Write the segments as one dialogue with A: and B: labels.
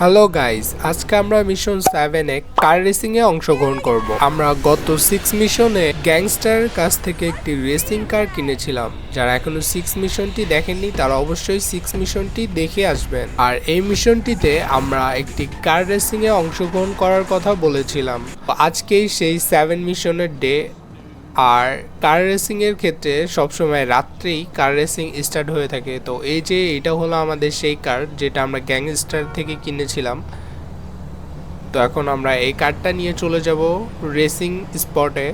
A: Hello guys, আজকে আমরা mission seven সেভেনে কার রেসিং এ অংশগ্রহণ করব। আমরা গত সিক্স মিশনে গ্যাংস্টারের কাছ থেকে একটি রেসিং কার কিনেছিলাম। যারা এখনও সিক্স মিশনটি দেখেননি, তারা অবশ্যই সিক্স মিশনটি দেখে আসবেন। আর এই মিশনটিতে আমরা একটি কার রেসিং এ অংশগ্রহণ করার কথা বলেছিলাম। আজকেই সেই সেভেন মিশনের ডে আর কার রেসিং এর ক্ষেত্রে সবসময় রাত্রেই কার রেসিং স্টার্ট হয়ে থাকে। তো এই যে এটা হলো আমাদের সেই কার যেটা আমরা গ্যাংস্টার থেকে কিনেছিলাম। তো এখন আমরা এই কারটা নিয়ে চলে যাব রেসিং স্পটে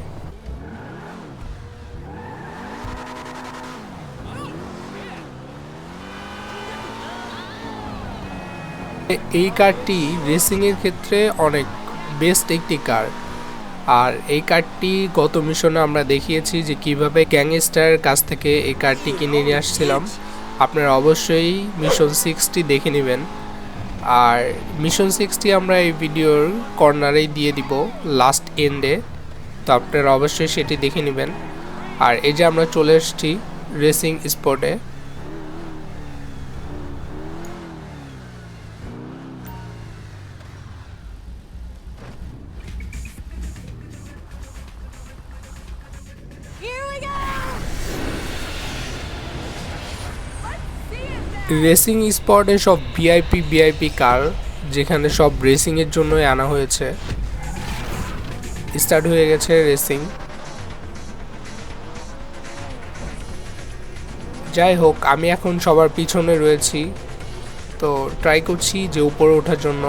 A: এই কারটি রেসিং এর ক্ষেত্রে অনেক বেস্ট একটি কার আর এই কার্ডটি গত মিশনে আমরা দেখিয়েছি যে কীভাবে গ্যাংস্টারের কাছ থেকে এই কার্ডটি কিনে নিয়ে আসছিলাম। আপনারা অবশ্যই মিশন সিক্সটি দেখে নেবেন। আর মিশন সিক্সটি আমরা এই ভিডিওর কর্নারেই দিয়ে দিব লাস্ট এন্ডে। তো আপনারা অবশ্যই সেটি দেখে নেবেন। আর এই যে আমরা চলে এসেছি রেসিং স্পটে। রেসিং স্পটে সব ভিআইপি ভিআইপি কার, যেখানে সব রেসিংয়ের জন্যই আনা হয়েছে। স্টার্ট হয়ে গেছে রেসিং যাই হোক, আমি এখন সবার পিছনে রয়েছি। তো ট্রাই করছি যে উপরে ওঠার জন্য।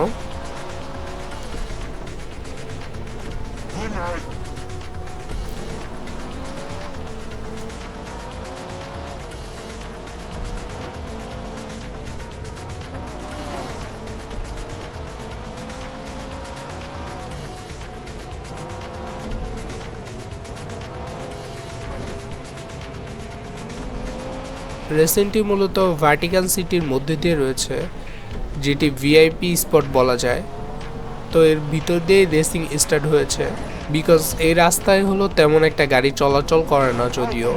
A: রেসেন্টটি মূলত ভার্টিকান সিটির মধ্যে দিয়ে রয়েছে, যেটি ভিআইপি স্পট বলা যায়। তো এর ভিতর দিয়ে রেসিং স্টার্ট হয়েছে। বিকজ এই রাস্তায় হলো তেমন একটা গাড়ি চলাচল করে না যদিও।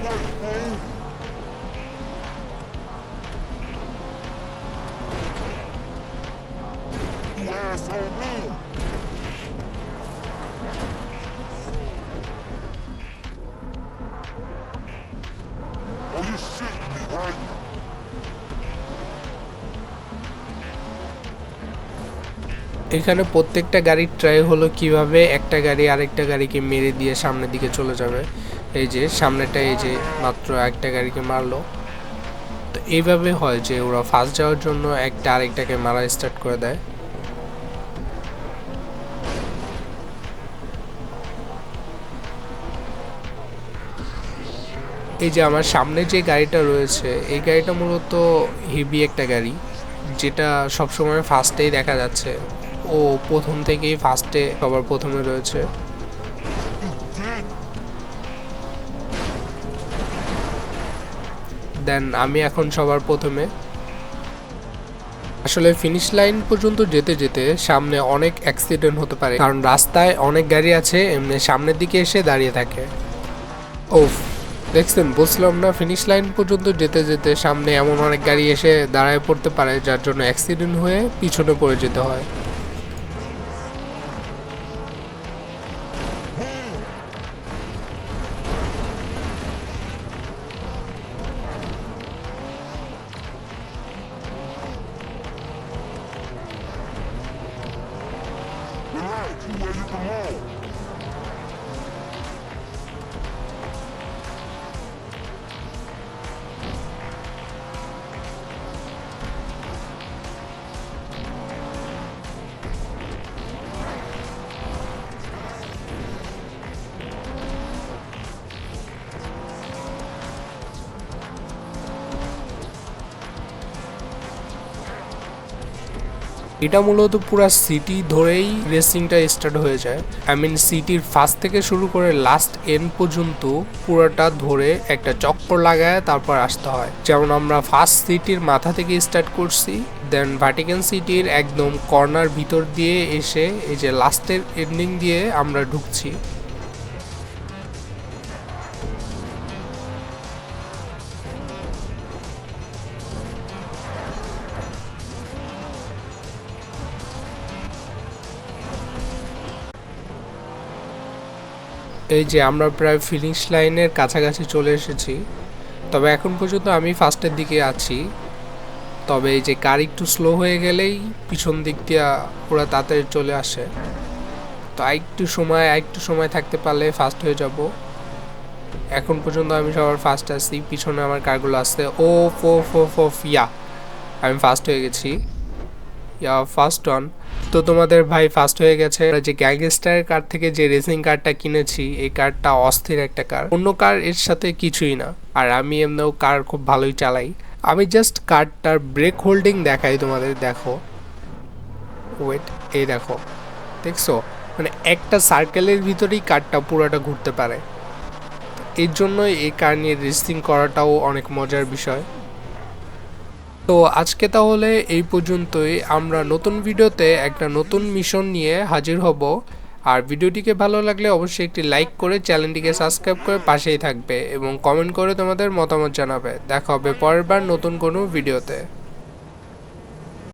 A: এখানে প্রত্যেকটা গাড়ির ট্রাই হলো কীভাবে একটা গাড়ি আরেকটা গাড়িকে মেরে দিয়ে সামনের দিকে চলে যাবে। এই যে সামনেটা এই যে, মাত্র একটা গাড়িকে মারলো। তো এইভাবে হয় যে ওরা ফার্স্ট যাওয়ার জন্য একটা আরেকটাকে মারা স্টার্ট করে দেয়। এই যে আমার সামনে যে গাড়িটা রয়েছে, এই গাড়িটা মূলত হেভি একটা গাড়ি, যেটা সবসময় ফার্স্টেই দেখা যাচ্ছে। ও প্রথম থেকেই ফার্স্টে সবার প্রথমে রয়েছে। দেন আমি এখন সবার প্রথমে। আসলে ফিনিশ লাইন পর্যন্ত যেতে যেতে সামনে অনেক অ্যাক্সিডেন্ট হতে পারে, কারণ রাস্তায় অনেক গাড়ি আছে, এমনি সামনের দিকে এসে দাঁড়িয়ে থাকে। ও দেখছেন, বলছিলাম না ফিনিশ লাইন পর্যন্ত যেতে যেতে সামনে এমন অনেক গাড়ি এসে দাঁড়ায় পড়তে পারে, যার জন্য অ্যাক্সিডেন্ট হয়ে পিছনে পড়ে যেতে হয়। এটা মূলত পুরো সিটি ধরেই রেসিংটা স্টার্ট হয়ে যায়। আই মিন সিটির ফার্স্ট থেকে শুরু করে লাস্ট এন্ড পর্যন্ত পুরোটা ধরে একটা চক্কর লাগায়, তারপর আসতে হয়। যেমন আমরা ফার্স্ট সিটির মাথা থেকে স্টার্ট করছি দেন ভাটিকান সিটির একদম কর্নার ভিতর দিয়ে এসে এই যে লাস্টের এন্ডিং দিয়ে আমরা ঢুকছি। এই যে আমরা প্রায় ফিনিশ লাইনের কাছাকাছি চলে এসেছি, তবে এখন পর্যন্ত আমি ফার্স্টের দিকে আছি। তবে এই যে কার একটু স্লো হয়ে গেলেই পিছন দিক দিয়ে ওরা তাড়াতাড়ি চলে আসে। তো একটু সময় একটু সময় থাকতে পারলে ফার্স্ট হয়ে যাব। এখন পর্যন্ত আমি সবার ফার্স্ট আছি, পিছনে আমার কারগুলো আসছে ও ফো ফো ফো ফিয়া আমি ফার্স্ট হয়ে গেছি। ইয়া ফার্স্ট অন তো তোমাদের ভাই ফার্স্ট হয়ে গেছে। যে গ্যাংস্টার কার থেকে যে রেসিং কারটা কিনেছি, এই কারটা অস্থির একটা কার অন্য কার এর সাথে কিছুই না। আর আমি এমনিও কার খুব ভালোই চালাই। আমি জাস্ট কারটার ব্রেক হোল্ডিং দেখাই তোমাদের, দেখো। ওয়েট এই দেখো। দেখছ? মানে একটা সার্কেলের ভিতরেই কারটা পুরোটা ঘুরতে পারে। এর জন্য এই কার নিয়ে রেসিং করাটাও অনেক মজার বিষয়। তো আজকে তাহলে এই পর্যন্তই। আমরা নতুন ভিডিওতে একটা নতুন মিশন নিয়ে হাজির হব। আর ভিডিওটিকে ভালো লাগলে অবশ্যই একটি লাইক করে চ্যানেলটিকে সাবস্ক্রাইব করে পাশেই থাকবে এবং কমেন্ট করে তোমাদের মতামত জানাবে। দেখা হবে পরের বার নতুন কোনো ভিডিওতে।